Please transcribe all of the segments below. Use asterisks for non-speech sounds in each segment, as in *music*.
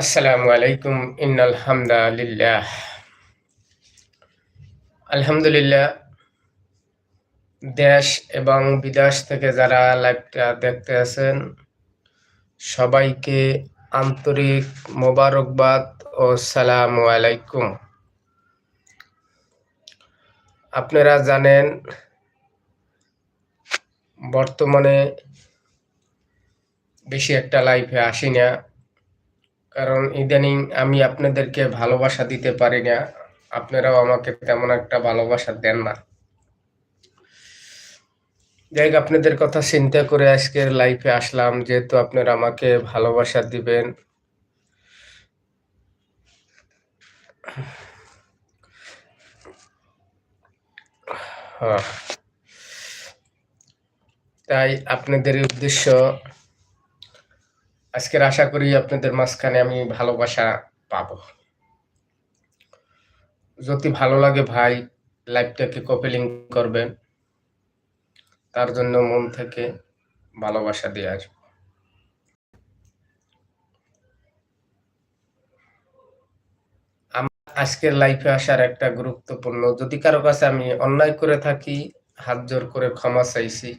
আসসালামু আলাইকুম, ইন্নাল হামদালিল্লাহ। আলহামদুলিল্লাহ, দেশ এবং বিদেশ থেকে যারা লাইভটা দেখতে আছেন, সবাইকে আন্তরিক মোবারকবাদ ও সালামু আলাইকুম। আপনারা জানেন, বর্তমানে বেশি একটা লাইফে আসি না কারণ ইদানিং আমি আপনাদেরকে ভালোবাসা দিতে পারি না। আপনারাও আমাকে তেমন একটা ভালোবাসা দেন না। যাই আপনাদের কথা চিন্তা করে আজকের লাইফে আসলাম, যেহেতু আপনারা আমাকে ভালোবাসা দিবেন। তাই আপনাদের উদ্দেশ্য আজকের আশা করি আপনাদের মাঝখানে আমি ভালোবাসা পাব। যদি ভালো লাগে ভাই, লাইভটাকে কপি লিঙ্ক করবেন। তার জন্য মন থেকে ভালোবাসা দিয়ে আজকের লাইফে আসার একটা গুরুত্বপূর্ণ, যদি কারও কাছে আমি অন্যায় করে থাকি, হাত জোর করে ক্ষমা চাইছি।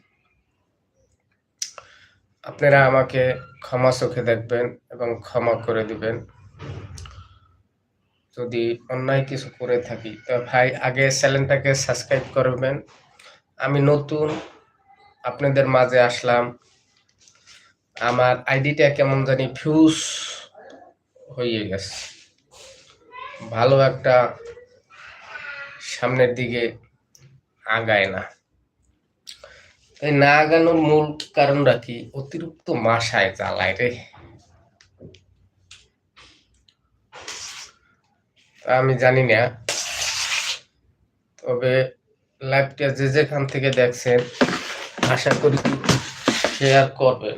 আপনারা আমাকে ক্ষমা চোখে দেখবেন এবং ক্ষমা করে দিবেন। যদি অন্যায় কিছু করে থাকি, তো ভাই আগে চ্যানেলটাকে সাবস্ক্রাইব করবেন। আমি নতুন, আপনাদের মাঝে আসলাম। আমার আইডিটা কেমন জানি ফিউজ হয়ে গেছে। ভালো একটা সামনের দিকে আগায় না। এই না গানোর মূল কারণটা কি? অতিরিক্ত মাসায় জ্বালায় রে। আমি জানি না। তবে লাইভটা যে যেখান থেকে দেখছেন, আশা করি শেয়ার করবেন।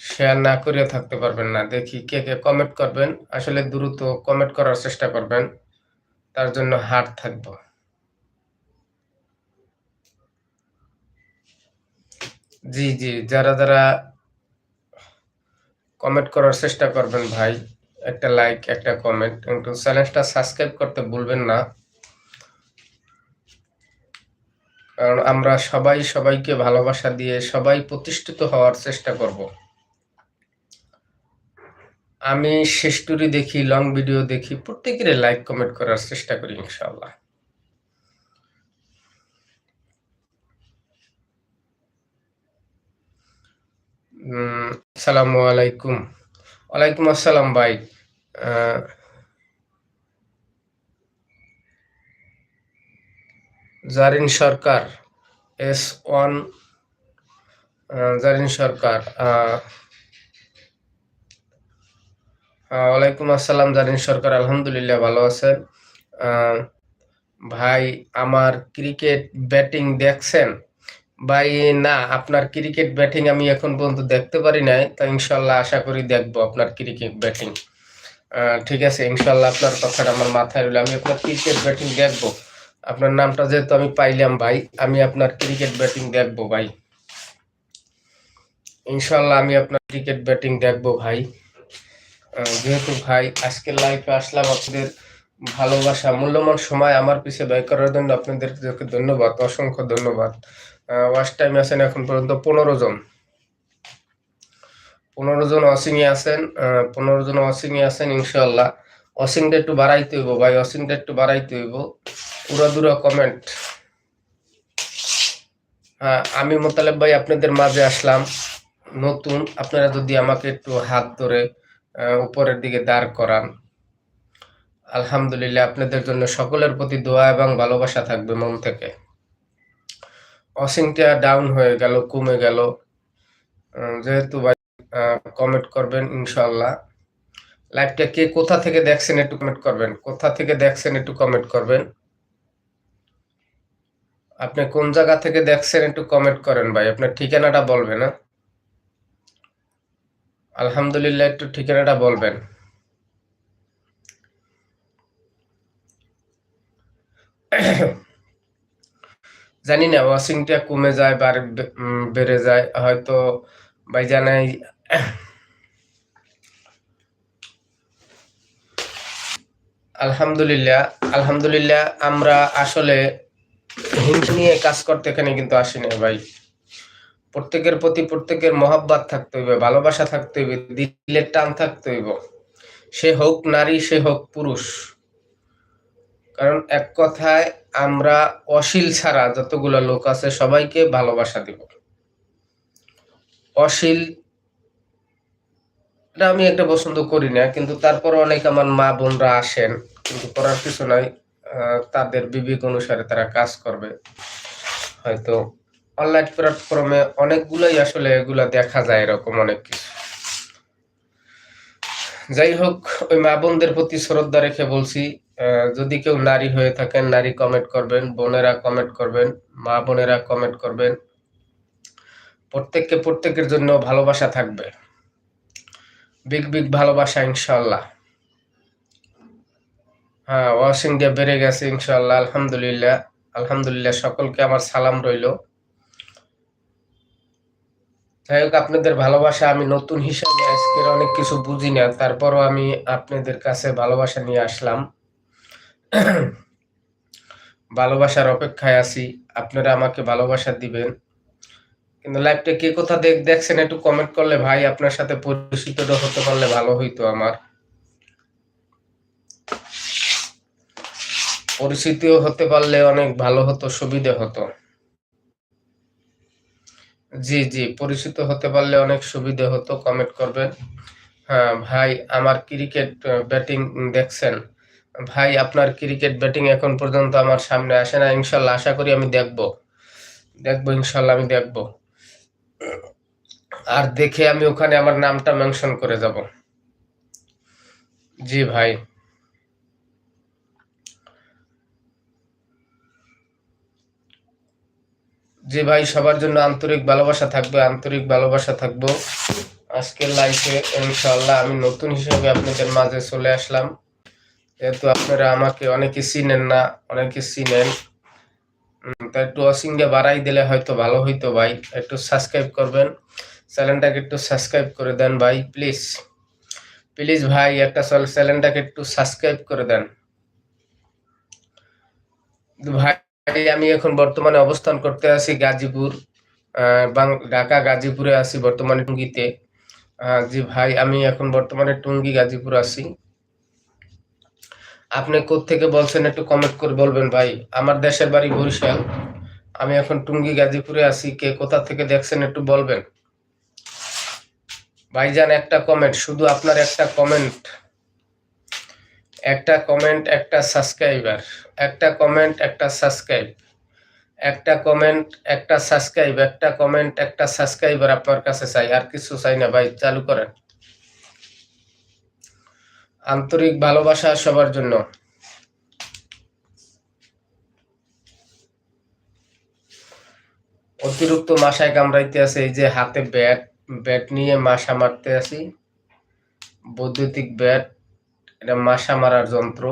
শেয়ার না করে থাকতে পারবেন না। দেখি কে কে কমেন্ট করবেন। আসলে দ্রুত কমেন্ট করার চেষ্টা করবেন। তার জন্য হাট থাকব। জি জি, যারা যারা কমেন্ট করার চেষ্টা করবেন ভাই, একটা লাইক একটা কমেন্ট কিন্তু চ্যানেলটা সাবস্ক্রাইব করতে ভুলবেন না। কারণ আমরা সবাই সবাইকে ভালোবাসা দিয়ে সবাই প্রতিষ্ঠিত হওয়ার চেষ্টা করব। আমি শেষ টুরি দেখি লং ভিডিও দেখি প্রত্যেকের লাইক কমেন্ট করার চেষ্টা করি ইনশাল্লাহ আসসালামু আলাইকুম। ওয়ালাইকুম আসসালাম ভাই। জারিন সরকার এস ওয়ান জারিন সরকার ওয়ালাইকুম আসসালাম জারিন সরকার, আলহামদুলিল্লাহ ভালো আছেন ভাই, আমার ক্রিকেট ব্যাটিং দেখছেন? ভাই, না, আপনার ক্রিকেট ব্যাটিং আমি এখন পর্যন্ত দেখতে পারি নাই, তা ইনশাল্লাহ আশা করি দেখব আপনার ক্রিকেট ব্যাটিং। ঠিক আছে, ইনশাল্লাহ আপনার কথাটা আমার মাথায় রইল। আমি আপনার ক্রিকেট ব্যাটিং দেখব। আপনার নামটা যেহেতু আমি পাইলাম ভাই, আমি আপনার ক্রিকেট ব্যাটিং দেখব ভাই। ইনশাল্লাহ আমি আপনার ক্রিকেট ব্যাটিং দেখব ভাই। যেহেতু ভাই আজকের লাইফে আসলাম আপনাদের ভালোবাসা, মূল্যবান সময় আমার পিছিয়ে ব্যয় করার জন্য আপনাদেরকে ধন্যবাদ, অসংখ্য ধন্যবাদ। ওয়াশ টাইম আছেন এখন পর্যন্ত পনেরো জন। পনেরো জন ওয়াশিংয়ে আছেন পনেরো জন ওয়াশিংয়ে আছেন ইনশাল্লাহ ওয়াশিংটা একটু বাড়াইতে হইব ভাই ওয়াশিংটা একটু বাড়াইতে হইব। উড়াদুরা কমেন্ট হ্যাঁ আমি মোতালেব ভাই, আপনাদের মাঝে আসলাম। নতুন, আপনারা যদি আমাকে একটু হাত ধরে উপরের দিকে দাঁড় করান। আলহামদুলিল্লাহ, আপনাদের জন্য সকলের প্রতি দোয়া এবং ভালোবাসা থাকবে মন থেকে। অসিংটা ডাউন হয়ে গেল, কমে গেল। যেহেতু ভাই কমেন্ট করবেন ইনশাল্লাহ লাইভটা কে কোথা থেকে দেখছেন একটু কমেন্ট করবেন। কোথা থেকে দেখছেন একটু কমেন্ট করবেন। আপনি কোন জায়গা থেকে দেখছেন একটু কমেন্ট করেন ভাই। আপনার ঠিকানাটা বলবেন না আলহামদুলিল্লাহ, একটু ঠিকানাটা বলবেন। *coughs* জানি না ওয়াশিংটা কমে যায় বা বেড়ে যায়, হয়তো ভাইজানাই *coughs* আলহামদুলিল্লাহ আলহামদুলিল্লাহ, আমরা আসলে হিংসা নিয়ে কাজ করতে এখানে কিন্তু আসি না ভাই। প্রত্যেকের প্রতি প্রত্যেকের মহাব্বাত থাকতে হইবে, ভালোবাসা থাকতে হইবে, দিলের টান থাকতে হইব। সে হোক নারী, সে হোক পুরুষ। কারণ এক কথায় আমরা অশীল ছাড়া যতগুলো লোক আছে, সবাইকে ভালোবাসা দিব। অশীল এটা আমি একটা পছন্দ করি না, কিন্তু তারপর অনেক আমার মা বোনরা আসেন, কিন্তু করার কিছু নাই তাদের বিবেক অনুসারে তারা কাজ করবে। হয়তো অনলাইন প্ল্যাটফর্মে অনেকগুলোই আসলে এগুলা দেখা যায় এরকম অনেক কিছু। যাই হোক, ওই মা বোনদের প্রতি শ্রদ্ধা রেখে বলছি যদি কেউ নারী হয়ে থাকেন, নারী কমেন্ট করবেন, বোনেরা কমেন্ট করবেন, মা বোনেরা কমেন্ট করবেন, প্রত্যেককে প্রত্যেকের জন্য ভালোবাসা থাকবে। বিগ বিগ ভালোবাসা ইনশাল্লাহ হ্যাঁ ওয়াশিং ডে বেড়ে গেছে ইনশাল্লাহ আলহামদুলিল্লাহ। আলহামদুলিল্লাহ, সকলকে আমার সালাম রইল। যাই হোক, আপনাদের ভালোবাসা আমি নতুন হিসাবে আজকের অনেক কিছু বুঝি না, তারপরও আমি আপনাদের কাছে ভালোবাসা নিয়ে আসলাম। *clears throat* ভালোবাসার অপেক্ষায় আছি, আপনারা আমাকে ভালোবাসা দিবেন। কিন্তু লাইভটা কে কোথা দেখ, দেখছেন একটু কমেন্ট করলে ভাই, আপনার সাথে পরিচিত হতে পারলে ভালো হইতো আমার। পরিচিতিও হতে পারলে অনেক ভালো হতো, সুবিধে হতো। জি জি, পরিচিত হতে পারলে অনেক সুবিধে হতো কমেন্ট করবেন। হ্যাঁ ভাই, আমার ক্রিকেট ব্যাটিং দেখছেন। ভাই, আপনার ক্রিকেট ব্যাটিং এখন পর্যন্ত আমার সামনে আসে না, ইনশাল্লাহ আশা করি আমি দেখব। দেখব, ইনশাল্লাহ আমি দেখব। আর দেখে আমি ওখানে আমার নামটা মেনশন করে যাব। জি, ভাই। যে ভাই সবার জন্য আন্তরিক ভালোবাসা থাকবে, আন্তরিক ভালোবাসা থাকব। আজকের লাইফে ইনশাল্লাহ আমি নতুন হিসেবে আপনাদের মাঝে চলে আসলাম। যেহেতু আপনারা আমাকে অনেকে চিনেন না, অনেকে চিনেন। তা একটু ওয়াশিংটা বাড়াই দিলে হয়তো ভালো হইতো ভাই। একটু সাবস্ক্রাইব করবেন। চ্যানেলটাকে একটু সাবস্ক্রাইব করে দেন ভাই প্লিজ প্লিজ ভাই, একটা চ্যানেলটাকে একটু সাবস্ক্রাইব করে দেন। ভাই আমি এখন বর্তমানে অবস্থান করতে আছি গাজীপুর ঢাকা, গাজীপুরে আছি বর্তমানে টুঙ্গিতে। জি ভাই, আমি এখন বর্তমানে টুঙ্গি, গাজীপুর আছি। আপনি থেকে বলছেন একটু কমেন্ট করে বলবেন ভাই। আমার দেশের বাড়ি বরিশাল। আমি এখন টুঙ্গি, গাজীপুরে আছি। কে কোথা থেকে দেখছেন একটু বলবেন? ভাইজান, একটা কমেন্ট শুধু আপনার একটা কমেন্ট একটা কমেন্ট একটা সাবস্ক্রাইবার একটা কমেন্ট একটা সাবস্ক্রাইব একটা কমেন্ট একটা সাবস্ক্রাইব একটা কমেন্ট একটা সাবস্ক্রাইবার আপনার কাছে চাই, আর কিছু চাই না ভাই, চালু করেন। আন্তরিক ভালোবাসা সবার জন্য। অতিরিক্ত মাসায় কামড়াইতে আছে, এই যে হাতে ব্যাট ব্যাট নিয়ে মাসা মারতে আছি। বৈদ্যুতিক ব্যাট এটা মাসা মারার যন্ত্র।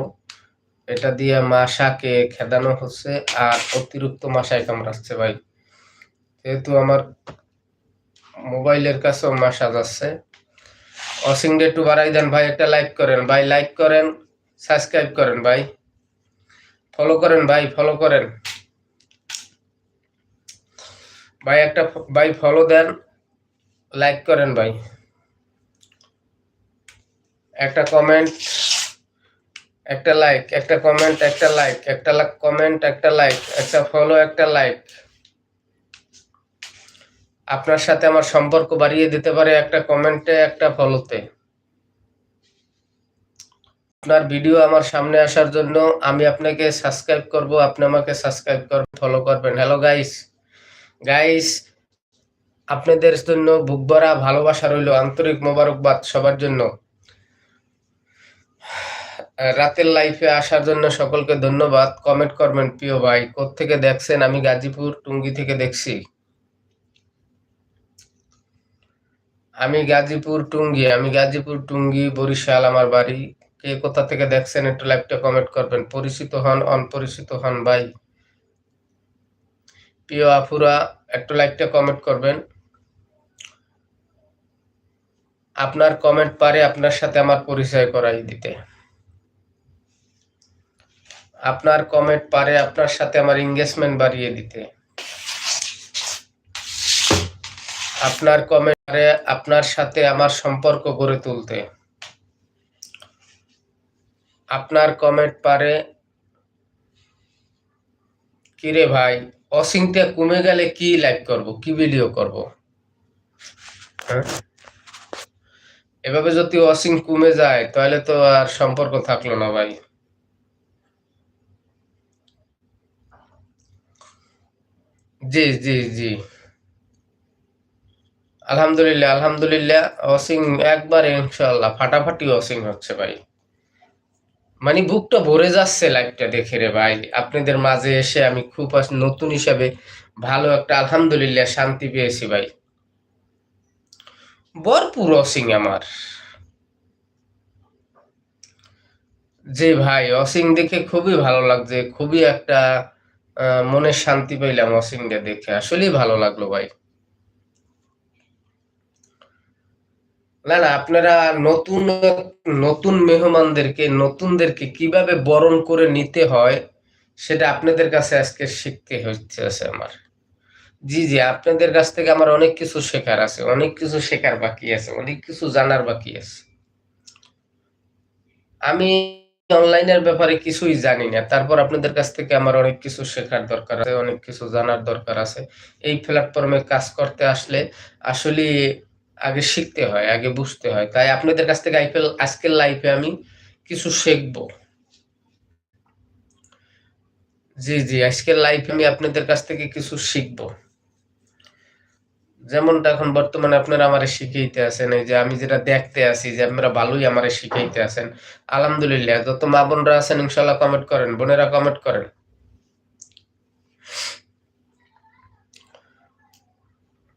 এটা দিয়ে মাসাকে খেদানো হচ্ছে আর অতিরিক্ত মাসায় কামড়াচ্ছে ভাই। যেহেতু আমার মোবাইলের কাছেও মাসা যাচ্ছে। অসিংটা একটু বাড়াই দেন ভাই, একটা লাইক করেন ভাই, লাইক করেন, সাবস্ক্রাইব করেন ভাই। ফলো করেন ভাই, ফলো করেন। ভাই, একটা ভাই ফলো দেন, লাইক করেন ভাই। একটা কমেন্ট একটা লাইক একটা কমেন্ট একটা লাইক একটা কমেন্ট একটা লাইক একটা ফলো একটা লাইক আপনার সাথে আমার সম্পর্ক বাড়িয়ে দিতে পারে একটা কমেন্টে একটা ফলোতে আপনার ভিডিও আমার সামনে আসার জন্য আমি আপনাকে সাবস্ক্রাইব করব, আপনি আমাকে সাবস্ক্রাইব করবেন ফলো করবেন। হ্যালো গাইস গাইস আপনাদের জন্য বুক ভরা ভালোবাসা রইল আন্তরিক মোবারকবাদ সবার জন্য। রাতের লাইফে আসার জন্য সকলকে ধন্যবাদ। কমেন্ট করবেন, প্রিয় ভাই। থেকে দেখছেন? আমি গাজীপুর টুঙ্গি থেকে দেখছি। আমি গাজীপুর টুঙ্গি, আমি গাজীপুর টুঙ্গি, বরিশাল আমার বাড়ি। কে কোথা থেকে দেখছেন? একটু লাইভটা কমেন্ট করবেন। পরিচিত হন, অনপরিচিত হন ভাই। প্রিয় আফুরা একটু লাইকটা কমেন্ট করবেন। আপনার কমেন্ট পারে আপনার সাথে আমার পরিচয় করাই দিতে। আপনার কমেন্ট পারে আপনার সাথে আমার এঙ্গেজমেন্ট বাড়িয়ে দিতে। আপনার কমেন্ট পারে আপনার সাথে আমার সম্পর্ক গড়ে তুলতে। আপনার কমেন্ট পারে, কিরে ভাই অসিংটা কমে গেলে কি লাইক করব? কি ভিডিও করব? হ্যাঁ? এভাবে যদি অসিং কমে যায়, তাহলে তো আর সম্পর্ক থাকল না ভাই। জি জি জি। আলহামদুলিল্লাহ আলহামদুলিল্লাহ অসিং একবার ইনশাআল্লাহ, ফাটাফাটি অসিং হচ্ছে ভাই। মানে বুকটা ভরে যাচ্ছে লাইভটা দেখে রে ভাই। আপনাদের মাঝে এসে আমি খুব নতুন হিসাবে ভালো একটা আলহামদুলিল্লাহ শান্তি পেয়েছি ভাই। ভরপুর অসিং আমার। জি ভাই অসিং দেখে খুবই ভালো লাগছে, খুবই একটা মনের শান্তি পাইলাম অসিংটা দেখে। আসলেই ভালো লাগল ভাই। না না, আপনারা নতুন নতুন মেহমানদেরকে, নতুনদেরকে কীভাবে বরণ করে নিতে হয়, সেটা আপনাদের কাছে আজকে শিখতে হচ্ছে আমার। জি জি, আপনাদের কাছ থেকে আমার অনেক কিছু শেখার আছে, অনেক কিছু শেখার বাকি আছে, অনেক কিছু জানার বাকি আছে। আমি অনলাইনের ব্যাপারে কিছুই জানি না। তারপর আপনাদের কাছ থেকে আমার অনেক কিছু শেখার দরকার আছে, অনেক কিছু জানার দরকার আছে। এই প্ল্যাটফর্মে কাজ করতে আসলে আসলে আগে শিখতে হয়, আগে বুঝতে হয়। তাই আপনাদের কাছ থেকে আইপিএল আজকের লাইফে আমি কিছু শিখব। জি জি, আজকের লাইফে আমি আপনাদের কাছ থেকে কিছু শিখব। যেমনটা এখন বর্তমানে আপনারা আমারে শিখাইতে আছেন, এই যে আমি যেটা দেখতে আছি যে আপনারা ভালোই আমারে শিখাইতে আছেন। আলহামদুলিল্লাহ, যত মা বোনরা আছেন ইনশাল্লাহ কমেন্ট করেন, বোনেরা কমেন্ট করেন।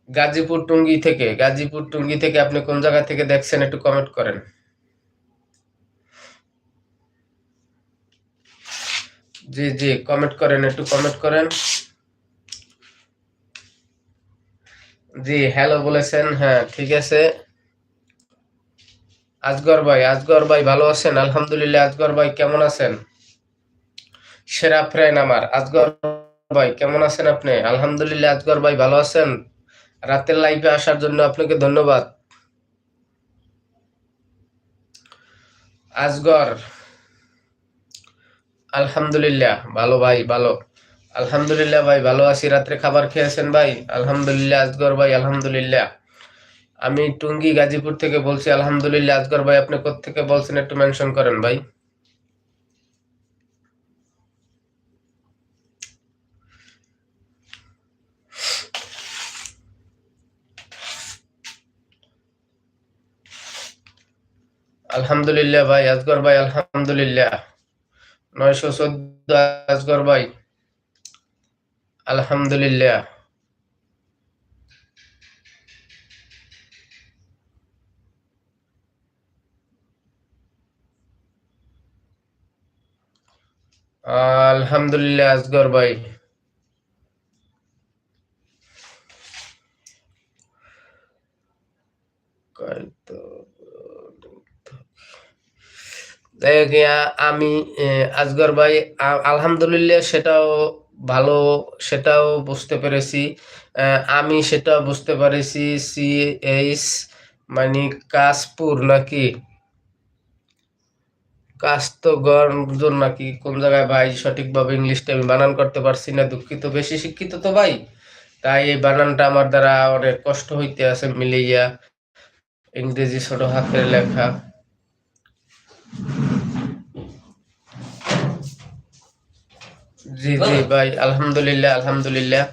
গাজীপুর টুঙ্গি থেকে, গাজীপুর টুঙ্গি থেকে আপনি কোন জায়গা থেকে দেখছেন একটু কমেন্ট করেন। জি জি কমেন্ট করেন, একটু কমেন্ট করেন। জি হ্যালো বলেছেন হ্যাঁ ঠিক আছে। আজগর ভাই আজগর ভাই ভালো আছেন? আলহামদুলিল্লাহ, আজগর ভাই কেমন আছেন? সেরা ফ্রেন্ড আমার, আজগর ভাই, কেমন আছেন আপনি? আলহামদুলিল্লাহ, আজগর ভাই ভালো আছেন? রাতের লাইভে আসার জন্য আপনাকে ধন্যবাদ। আজগর, আলহামদুলিল্লাহ, ভালো ভাই, ভালো। আলহামদুলিল্লাহ ভাই, ভালো আছি। রাত্রে খাবার খেয়েছেন ভাই? আলহামদুলিল্লাহ, আজগর ভাই, আলহামদুলিল্লাহ। আমি টুঙ্গি গাজীপুর থেকে বলছি, আলহামদুলিল্লাহ, আজগর ভাই, আপনি থেকে বলছেন একটু মেনশন করেন ভাই। আলহামদুলিল্লাহ ভাই, আজগর ভাই, আলহামদুলিল্লাহ। নয়শো চোদ্দ আজগর ভাই। আলহামদুলিল্লাহ। আলহামদুলিল্লাহ আজগর ভাই। আমি আজগর ভাই আলহামদুলিল্লাহ সেটাও ভালো সেটাও বুঝতে পেরেছি। আমি সেটা বুঝতে পেরেছি সি এইচ মানে কাশপুর নাকি? কাস্তগঞ্জন নাকি? কোন জায়গায়? ভাই, সঠিকভাবে ইংলিশটা আমি বানান করতে পারছি না, দুঃখিত। বেশি শিক্ষিত তো ভাই। তাই এই বানানটা আমার দ্বারা অনেক কষ্ট হইতে আছে মিলাইয়া। ইংরেজি ছোট হাতের লেখা। জি জি ভাই আলহামদুলিল্লাহ আলহামদুলিল্লাহ।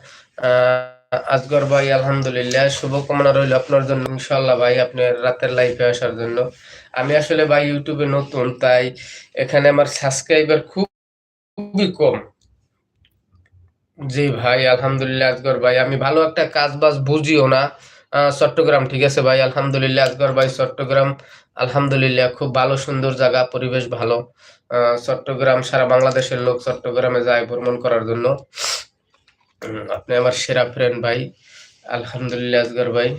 আজগর ভাই আলহামদুলিল্লাহ শুভকামনা রইল আপনার জন্য ইনশাল্লাহ ভাই আপনার রাতের লাইফে আসার জন্য। আমি আসলে ভাই ইউটিউবে নতুন তাই এখানে আমার সাবস্ক্রাইবার খুব খুবই কম। জি ভাই আলহামদুলিল্লাহ আজগর ভাই আমি ভালো একটা কাজ বাজ বুঝিও না। চট্টগ্রাম ঠিক আছে ভাই আলহামদুলিল্লাহ আজগর ভাই চট্টগ্রাম আলহামদুলিল্লাহ খুব ভালো সুন্দর জায়গা পরিবেশ ভালো। চট্টগ্রাম, সারা বাংলাদেশের লোক চট্টগ্রামে যায় ভ্রমণ করার জন্য। আপনি আমার সেরা ফ্রেন্ড ভাই, আলহামদুলিল্লাহ আজগর ভাই।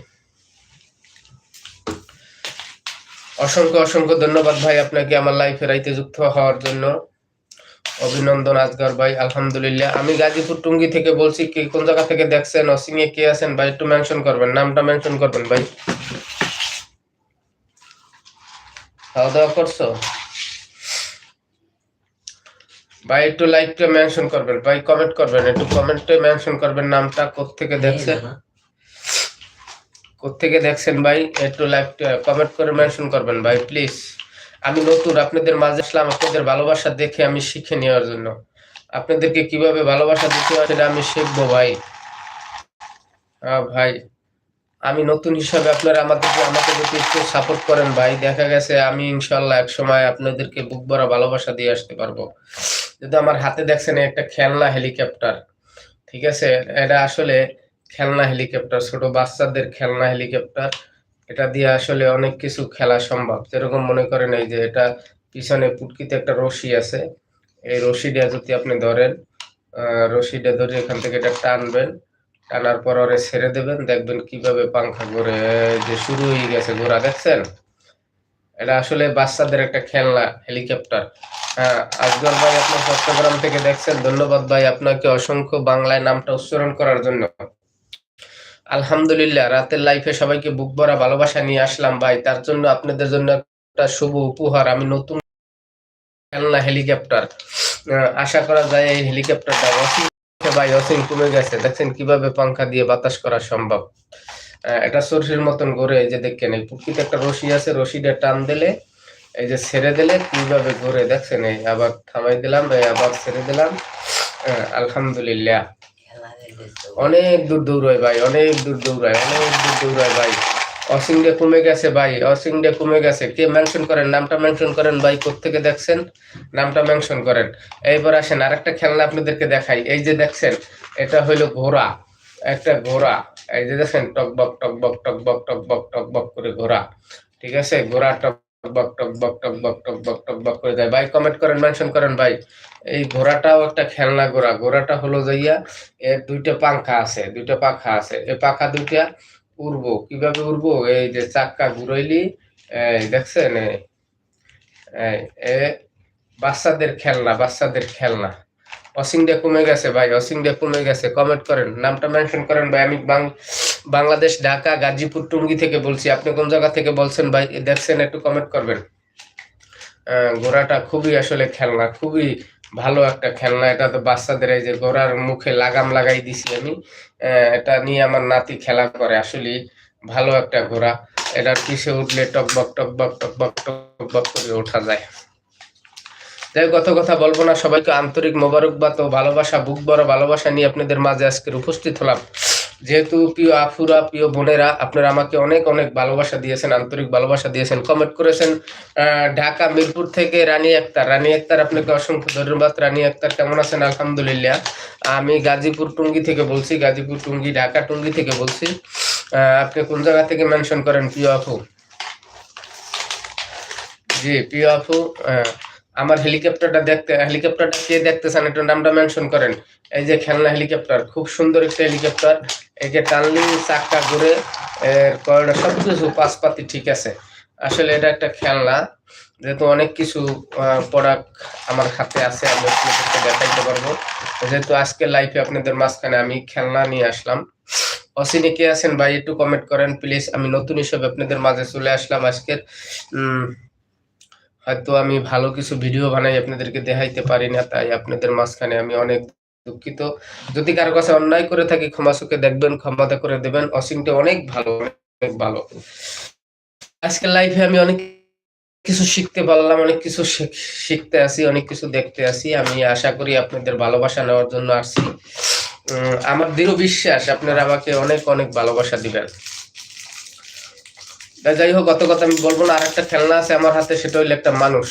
অসংখ্য অসংখ্য ধন্যবাদ ভাই আপনাকে আমার লাইফে রাইতে যুক্ত হওয়ার জন্য। অভিনন্দন আজগর ভাই, আলহামদুলিল্লাহ। আমি গাজীপুর টুঙ্গি থেকে বলছি, কি কোন জায়গা থেকে দেখছেন অসিং এ কে আছেন ভাই, একটু মেনশন করবেন, নামটা মেনশন করবেন ভাই। খাওয়া দাওয়া করছ? ভাই একটু লাইকটা মেনশন করবেন। ভাই কমেন্ট করবেন একটু কমেন্টে মেনশন করবেন নামটা কোত্থেকে দেখছেন? কোত্থেকে দেখছেন ভাই? একটু লাইক কমেন্ট করে মেনশন করবেন ভাই প্লিজ আমি নতুন আপনাদের মাঝে আসলাম আপনাদের ভালোবাসা দেখে আমি শিখে নেওয়ার জন্য। আপনাদেরকে কীভাবে ভালোবাসা দিতে হয় সেটা আমি শিখব ভাই। হ্যাঁ ভাই আমি নতুন হিসাবে আপনারা আমাদেরকে আমাকে যদি একটু সাপোর্ট করেন ভাই দেখা গেছে আমি ইনশাল্লাহ এক সময় আপনাদেরকে বুক ভরা ভালোবাসা দিয়ে আসতে পারব। যদি আমার হাতে দেখছেন একটা খেলনা হেলিকপ্টার, ঠিক আছে? এটা আসলে খেলনা হেলিকপ্টার, ছোট বাচ্চাদের খেলনা হেলিকপ্টার। এটা দিয়ে আসলে অনেক কিছু খেলা সম্ভব। যেরকম মনে করেন এই যে এটা পিছনে পুটকিতে একটা রশি আছে। এই রশিটা যদি আপনি ধরেন রশিটা ধরে এখান থেকে এটা টানবেন, টানার পর ওরে ছেড়ে দেবেন। দেখবেন কীভাবে পাংখা ঘুরে। যে শুরু হয়ে গেছে, ঘোরা, দেখছেন? এটা আসলে বাচ্চাদের একটা খেলনা হেলিকপ্টার। আজগর ভাই আপনার চট্টগ্রাম থেকে দেখছেন। ধন্যবাদ ভাই আপনাকে অসংখ্য বাংলায় নামটা উচ্চারণ করার জন্য। আলহামদুলিল্লাহ, রাতের লাইফে সবাইকে বুক ভরা ভালোবাসা নিয়ে আসলাম ভাই। তার জন্য আপনাদের জন্য একটা শুভ উপহার। আমি নতুন খেলনা হেলিকপ্টার আশা করা যায় এই হেলিকপ্টারটা অসীম ভাই, অসীম কমে গেছে। দেখছেন কীভাবে পাংখা দিয়ে বাতাস করা সম্ভব। এটা সরষের মতন এই যে দেখেন, এই পুকুরিতে একটা রশি আছে। রশিটা টান দিলে এই যে ছেড়ে দিলে কীভাবে ঘুরে দেখছেন? এই আবার থামাই দিলাম এই আবার ছেড়ে দিলাম। আহ, আলহামদুলিল্লাহ। অনেক দূর দৌড়ায় ভাই অনেক দূর দৌড়ায় অনেক দূর দৌড়ায় ভাই। অসিং অসিংডে কমে গেছে ভাই অসিংডে কমে গেছে। কে মেনশন করেন? নামটা মেনশন করেন ভাই কোত্থেকে দেখছেন? নামটা মেনশন করেন। এইবার আসেন আরেকটা খেলনা আপনাদেরকে দেখাই। এই যে দেখছেন এটা হইল ঘোড়া একটা ঘোড়া। এই যে দেখছেন টক বক টক বক টক বক টক বক টক বক করে ঘোড়া। ঠিক আছে? ঘোড়া টক বক করে ভাই কমেন্ট করেন করেন ভাই এই একটা খেলনা হলো যাইয়া এর দুইটা আছে দুইটা আছে এই পাখা দুইটা উড়বো কীভাবে উড়বো এই যে চাক্কা ঘুরাইলি দেখছেন বাচ্চাদের খেলনা বাচ্চাদের খেলনা অসিংডে কমে গেছে ভাই অসিংডে কমে গেছে। কমেন্ট করেন, নামটা মেনশন করেন ভাই। আমি বাংলাদেশ, ঢাকা, গাজীপুর, টুঙ্গি থেকে বলছি। আপনি কোন জায়গা থেকে বলছেন ভাই? দেখছেন, একটু কমেন্ট করবেন। ঘোড়াটা খুবই আসলে খেলনা, খুবই ভালো একটা খেলনা। এটা তো বাচ্চাদের এই যে ঘোড়ার মুখে লাগাম লাগাই দিছি আমি। এটা নিয়ে আমার নাতি খেলা করে। আসলে ভালো একটা ঘোড়া। এটার পিছে উঠলে টকবক টকবক টকবক টকবক করে ওঠা যায়। যাই কত কথা বলব না। সবাইকে আন্তরিক মোবারকবাদ ও ভালোবাসা বুক বড় ভালোবাসা নিয়ে আপনাদের মাঝে আজকের উপস্থিত হলাম। যেহেতু প্রিয় আফুরা প্রিয় বোনেরা আপনারা আমাকে অনেক অনেক ভালোবাসা দিয়েছেন আন্তরিক ভালোবাসা দিয়েছেন কমেন্ট করেছেন। ঢাকা মিরপুর থেকে রানী আক্তার। রানী আক্তার আপনাকে অসংখ্য ধন্যবাদ। রানী আক্তার কেমন আছেন? আলহামদুলিল্লাহ। আমি গাজীপুর টুঙ্গি থেকে বলছি গাজীপুর টুঙ্গি ঢাকা টুঙ্গি থেকে বলছি। আপনি কোন জায়গা থেকে মেনশন করেন প্রিয় আপু জি প্রিয় আপু আহ, আমার হেলিকপ্টারটা দেখতে হেলিকপ্টারটা কে দেখতেছেন একটু নামটা মেনশন করেন। এই যে খেলনা হেলিকপ্টার খুব সুন্দর একটা হেলিকপ্টার যে টানলি, চাক্কা ঘুরে, এর কয়টা সবকিছু পাশপাতি ঠিক আছে। আসলে এটা একটা খেলনা, যেহেতু অনেক কিছু প্রোডাক্ট আমার হাতে আছে, আমি আপনাদেরকে দেখাইতে পারব। যেহেতু আজকে লাইফে আপনাদের মাঝখানে আমি খেলনা নিয়ে আসলাম। অসিনে কে আছেন ভাই, একটু কমেন্ট করেন প্লিজ আমি নতুন হিসেবে আপনাদের মাঝে চলে আসলাম আজকের। হয়তো আমি ভালো কিছু ভিডিও বানাই আপনাদেরকে দেখাইতে পারি না, তাই আপনাদের মাঝখানে আমি অনেক দুঃখিত। যদি কারও কাছে অন্যায় করে থাকি, ক্ষমা সুখে দেখবেন, ক্ষমতা করে দেবেন। অসিমটা অনেক ভালো অনেক ভালো। আজকের লাইফে আমি অনেক কিছু শিখতে পারলাম, অনেক কিছু শিখ- শিখতে আসি, অনেক কিছু দেখতে আসি। আমি আশা করি আপনাদের ভালোবাসা নেওয়ার জন্য আসছি। আমার দৃঢ় বিশ্বাস, আপনারা আমাকে অনেক অনেক ভালোবাসা দিবেন। যাই হোক অত কথা আমি বলব না আরেকটা খেলনা আছে আমার হাতে সেটা হইল একটা মানুষ।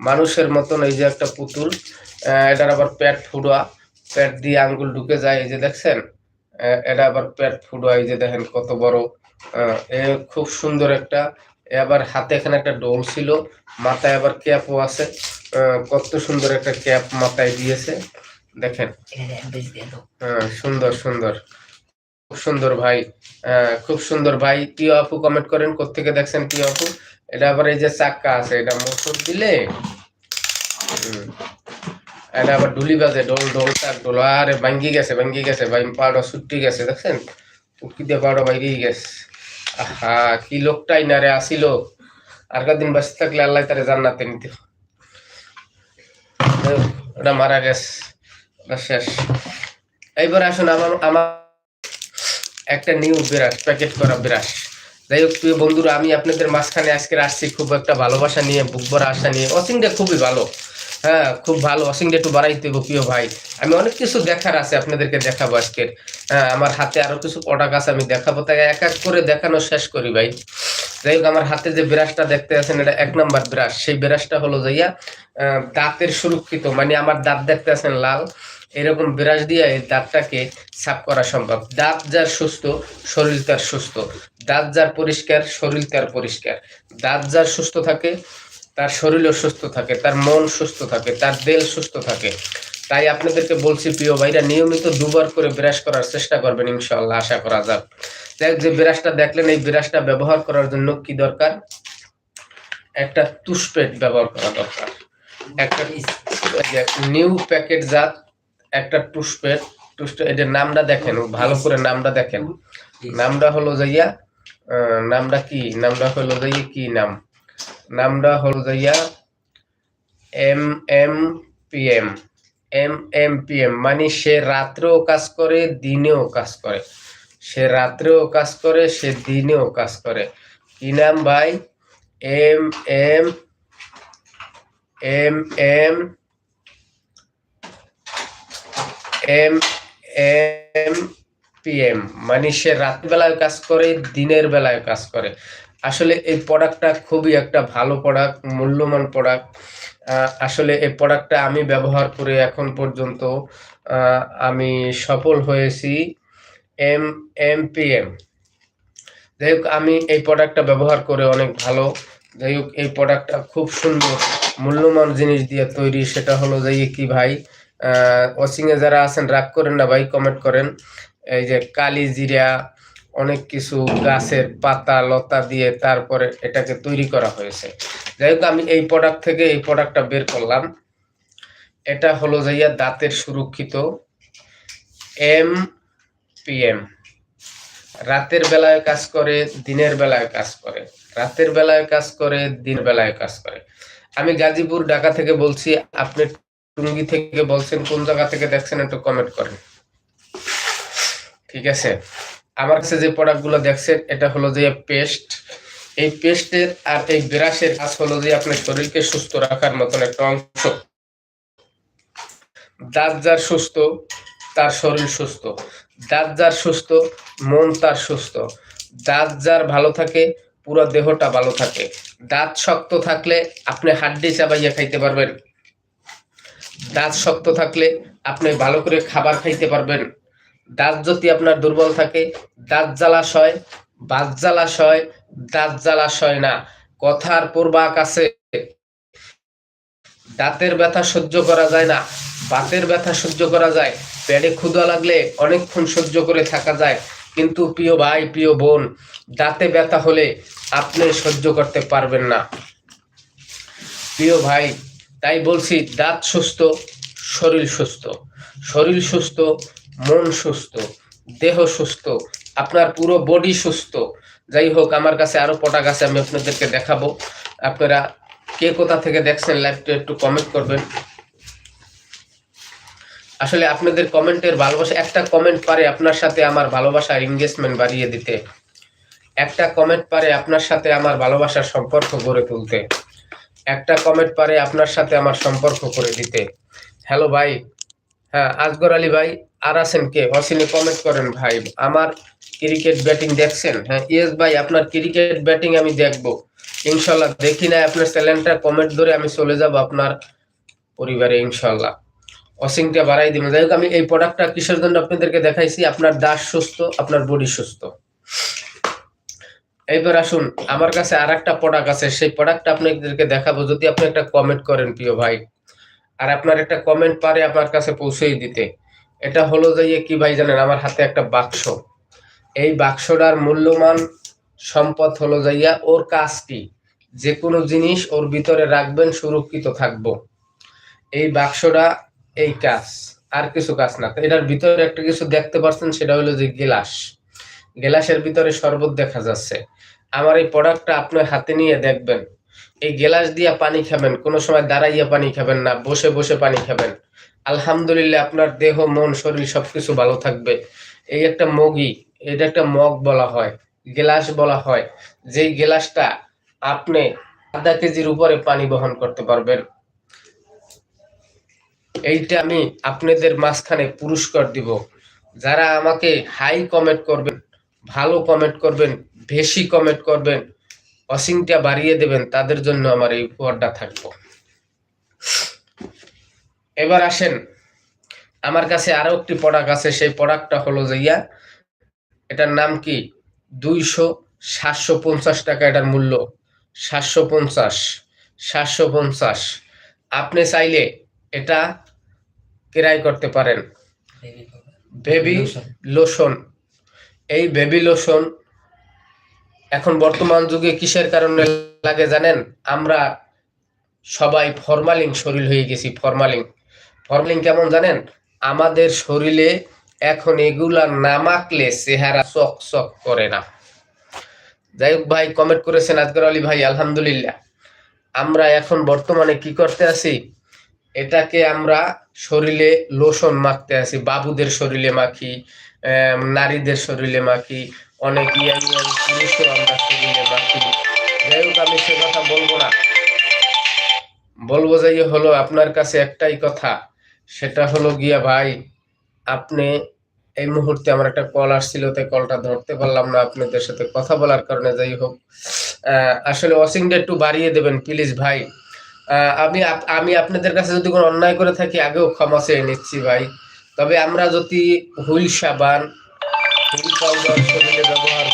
মানুষের মতন এই যে একটা পুতুল এটার আবার প্যাট ফুডোয়া প্যাট দিয়ে আঙ্গুল ঢুকে যায় এই যে দেখছেন? এটা আবার প্যাট ফুডোয়া এই যে দেখেন কত বড়। আহ, এ খুব সুন্দর একটা এ আবার হাতে এখানে একটা ডোল ছিল মাথায় আবার ক্যাপও আছে। আহ, কত সুন্দর একটা ক্যাপ মাথায় দিয়েছে। দেখেন। হ্যাঁ, সুন্দর সুন্দর। সুন্দর ভাই। আহ, খুব সুন্দর ভাই। প্রিয় আপু কমেন্ট করেন? কোথেকে দেখছেন প্রিয় আপু? এটা আবার এই যে চাক্কা আছে এটা মোটর দিলে? এটা আবার ডুলি বাজে ডোল ডোল চাক ডোল। আরে ভাঙ্গি গেছে ভাঙ্গি গেছে ভাই পাউডার ছুটি গেছে দেখছেন? উটকি দিয়ে পাউডার বাইরেই গেছে। আহা কি লোকটাই না রে আসিল আর কদিন বাঁচতে থাকলে আল্লাহ তারে জান্নাতে নিতে। ওটা মারা গেছে। শেষ। এইবার আসুন আমার আমার একটা নিউ বিরাস প্যাকেট করা বিরাস যাই হোক প্রিয় বন্ধুরা, আমি আপনাদের মাঝখানে আজকে আসছি খুব একটা ভালোবাসা নিয়ে, বুক ভরা আশা নিয়ে। অসিংটা খুবই ভালো। হ্যাঁ খুব ভালো। অসিংটা একটু বাড়াইতে হবে প্রিয় ভাই। আমি অনেক কিছু দেখার আছে আপনাদেরকে দেখাবো আজকের। হ্যাঁ আমার হাতে আরও কিছু প্রোডাক্ট আছে, আমি দেখাবো। তাই এক এক করে দেখানো শেষ করি, ভাই। যাই হোক আমার হাতে যে ব্রাশটা দেখতে আছেন, এটা এক নম্বর ব্রাশ সেই ব্রাশটা হলো যাইয়া দাঁতের সুরক্ষিত মানে আমার দাঁত দেখতে আছেন লাল। এরকম ব্রাশ দিয়ে এই দাঁতটাকে সাফ করা সম্ভব। দাঁত যার সুস্থ শরীর তার সুস্থ। দাঁত যার পরিষ্কার শরীর তার পরিষ্কার। দাঁত যার সুস্থ থাকে তার শরীরও সুস্থ থাকে তার মন সুস্থ থাকে তার দেল সুস্থ থাকে। তাই আপনাদেরকে বলছি প্রিয় ভাইরা নিয়মিত দুবার করে ব্রাশ করার চেষ্টা করবেন ইনশাআল্লাহ আশা করা যাক। হোক, যে ব্রাশটা দেখলেন এই ব্রাশটা ব্যবহার করার জন্য কি দরকার? একটা তুষপেট ব্যবহার করা দরকার। একটা নিউ প্যাকেট জাত একটা টুসপেট টুসপেট এটার নামটা দেখেন ভালো করে নামটা দেখেন। নামটা হলো যাইয়া নামটা কি? নামটা হলো যাইয়া কি নাম? নামটা হলো যাইয়া M M P M. M M P M মানে সে রাত্রেও কাজ করে দিনেও কাজ করে। সে রাত্রেও কাজ করে সে দিনেও কাজ করে। কি নাম ভাই? M M M M M M, PM. মানে সে রাত্রিবেলায় কাজ করে, দিনের বেলায় কাজ করে। আসলে এই প্রোডাক্টটা খুবই একটা ভালো প্রোডাক্ট মূল্যবান প্রোডাক্ট আসলে এই প্রোডাক্টটা আমি ব্যবহার করে এখন পর্যন্ত আমি সফল হয়েছি এম এম পি এম যাই হোক, আমি এই প্রোডাক্টটা ব্যবহার করে অনেক ভালো। যাই হোক, এই প্রোডাক্টটা খুব সুন্দর, মূল্যবান জিনিস দিয়ে তৈরি। সেটা হলো যাই কি ভাই ওয়াচিংয়ে যারা আছেন, রাগ করেন না ভাই কমেন্ট করেন। এই যে কালি জিরা, অনেক কিছু গাছের পাতা, লতা দিয়ে তারপরে এটাকে তৈরি করা হয়েছে। যাই হোক, আমি এই প্রোডাক্ট থেকে এই প্রোডাক্টটা বের করলাম। এটা হলো যাইয়া দাঁতের সুরক্ষিত এম পিএম রাতের বেলায় কাজ করে, দিনের বেলায় কাজ করে। রাতের বেলায় কাজ করে, দিন বেলায় কাজ করে। আমি গাজীপুর, ঢাকা থেকে বলছি, আপনি টুঙ্গি থেকে বলছেন, কোন জায়গা থেকে দেখছেন একটু কমেন্ট করেন। ঠিক আছে? আমার কাছে যে প্রোডাক্টগুলো দেখছেন, এটা হলো যে পেস্ট এই পেস্টের আর এই ব্রাশের কাজ হলো যে আপনার শরীরকে সুস্থ রাখার মতন একটা অংশ। দাঁত যার সুস্থ, তার শরীর সুস্থ। দাঁত যার সুস্থ, মন তার সুস্থ। দাঁত যার ভালো থাকে, পুরো দেহটা ভালো থাকে। দাঁত শক্ত থাকলে আপনি হাড্ডি চাবাইয়া খাইতে পারবেন। দাঁত শক্ত থাকলে আপনি ভালো করে খাবার খাইতে পারবেন। দাঁত যদি আপনার দুর্বল থাকে, দাঁত জ্বালাশয় বাত জ্বালাশয় দাঁত জ্বালাশয় না। কথার পূর্বাক আছে, দাঁতের ব্যথা সহ্য করা যায় না। বাতের ব্যথা সহ্য করা যায়, পেটে ক্ষুধা লাগলে অনেকক্ষণ সহ্য করে থাকা যায়। কিন্তু প্রিয় ভাই, প্রিয় বোন, দাঁতে ব্যথা হলে আপনি সহ্য করতে পারবেন না। প্রিয় ভাই তাই বলছি দাঁত সুস্থ, শরীর সুস্থ। শরীর সুস্থ, মন সুস্থ, দেহ সুস্থ, আপনার পুরো বডি সুস্থ। যাই হোক, আমার কাছে আরও প্রোডাক্ট আছে, আমি আপনাদেরকে দেখাবো। আপনারা কে কোথা থেকে দেখছেন লাইভটা একটু কমেন্ট করবেন। আসলে আপনাদের কমেন্টের ভালোবাসা, একটা কমেন্ট পারে আপনার সাথে আমার ভালোবাসার এঙ্গেজমেন্ট বাড়িয়ে দিতে। একটা কমেন্ট পারে আপনার সাথে আমার ভালোবাসার সম্পর্ক গড়ে তুলতে। একটা কমেন্ট পারে আপনার সাথে আমার সম্পর্ক করে দিতে। হ্যালো ভাই। হ্যাঁ আজগর আলী ভাই, আর আছেন কে? অসিনে কমেন্ট করেন ভাই। আমার ক্রিকেট ব্যাটিং দেখছেন? হ্যাঁ ইয়েস ভাই, আপনার ক্রিকেট ব্যাটিং আমি দেখব। ইনশাল্লাহ, দেখি না আপনার চ্যানেলটা কমেন্ট ধরে আমি চলে যাব আপনার পরিবারে, ইনশাল্লাহ। অসিংটা বাড়াই দিব যাই হোক, আমি এই প্রোডাক্টটা কিসের জন্য আপনাদেরকে দেখাইছি? আপনার দাস সুস্থ, আপনার বডি সুস্থ। এইবার আসুন, আমার কাছে আর একটা প্রোডাক্ট আছে, সেই প্রোডাক্টটা আপনাদেরকে দেখাবো, যদি আপনি একটা কমেন্ট করেন প্রিয় ভাই। আর আপনার একটা কমেন্ট পারে আপনার কাছে পৌঁছেই দিতে। এটা হলো যে কি ভাই জানেন, আমার হাতে একটা বাক্স। এই বাক্সটার মূল্যমান সম্পদ হলো যাইয়া ওর কাজটি। যে কোনো জিনিস ওর ভিতরে রাখবেন, সুরক্ষিত থাকব। এই বাক্সটা এই কাজ, আর কিছু কাজ না। এটার ভিতরে একটা কিছু দেখতে পাচ্ছেন সেটা হলো যে গিলাস। গেলাসের ভিতরে শরবত দেখা যাচ্ছে। আমার এই প্রোডাক্টটা আপনার হাতে নিয়ে দেখবেন। এই গেলাস দিয়া পানি খাবেন, কোনো সময় দাঁড়াইয়া পানি খাবেন না, বসে বসে পানি খাবেন। আলহামদুলিল্লাহ আপনার দেহ, মন, শরীর সবকিছু ভালো থাকবে। এই একটা মগি, এটা একটা মগ বলা হয়, গেলাস বলা হয়। যেই গেলাসটা আপনি আধা কেজির উপরে পানি বহন করতে পারবেন। এইটা আমি আপনাদের মাঝখানে পুরস্কার দিব। যারা আমাকে হাই কমেন্ট করবেন ভালো কমেন্ট করবেন বেশি কমেন্ট করবেন অসিংটা বাড়িয়ে দেবেন তাদের জন্য আমার এই উপহারটা থাকব। এবার আসেন আমার কাছে আরও একটি প্রোডাক্ট আছে সেই প্রোডাক্টটা হলো যে ইয়া এটার নাম কি? দুইশো সাতশো পঞ্চাশ টাকা এটার মূল্য। সাতশো পঞ্চাশ সাতশো পঞ্চাশ। আপনি চাইলে এটা ক্রয় করতে পারেন। বেবি লোশন এই বেবি লোশন এখন বর্তমান যুগে কিসের কারণে লাগে জানেন? আমরা সবাই ফরমালিন শরীর হয়ে গেছি ফরমালিন ফরমালিন কেমন জানেন? আমাদের শরীরে এখন এগুলা না মাখলে চেহারা চক চক করে না। যাই হোক ভাই কমেন্ট করেছেন আজগর আলী ভাই, আলহামদুলিল্লাহ। আমরা এখন বর্তমানে কি করতে আছি? এটাকে আমরা শরীরে লোশন মাখতে আছি, বাবুদের শরীরে মাখি নারীদের শরীরে মাখি, অনেক ইয়াং পুরুষও আমরা শরীরে মাখি। যাই হোক, আমি সে কথা বলব না। বলব যে ইয়ে হলো আপনার কাছে একটাই কথা, সেটা হলো গিয়া ভাই, আপনি এই মুহূর্তে আমার একটা কল আসছিল, তাই কলটা ধরতে পারলাম না আপনাদের সাথে কথা বলার কারণে, যাই হোক। আসলে ওয়াশিংটা একটু বাড়িয়ে দেবেন, প্লিজ ভাই। আমি আমি আপনাদের কাছে যদি কোনো অন্যায় করে থাকি, আগেও ক্ষমা চেয়ে নিচ্ছি ভাই। তবে আমরা যদি হুইল সাবান হুইল পাউডার শরীরে ব্যবহার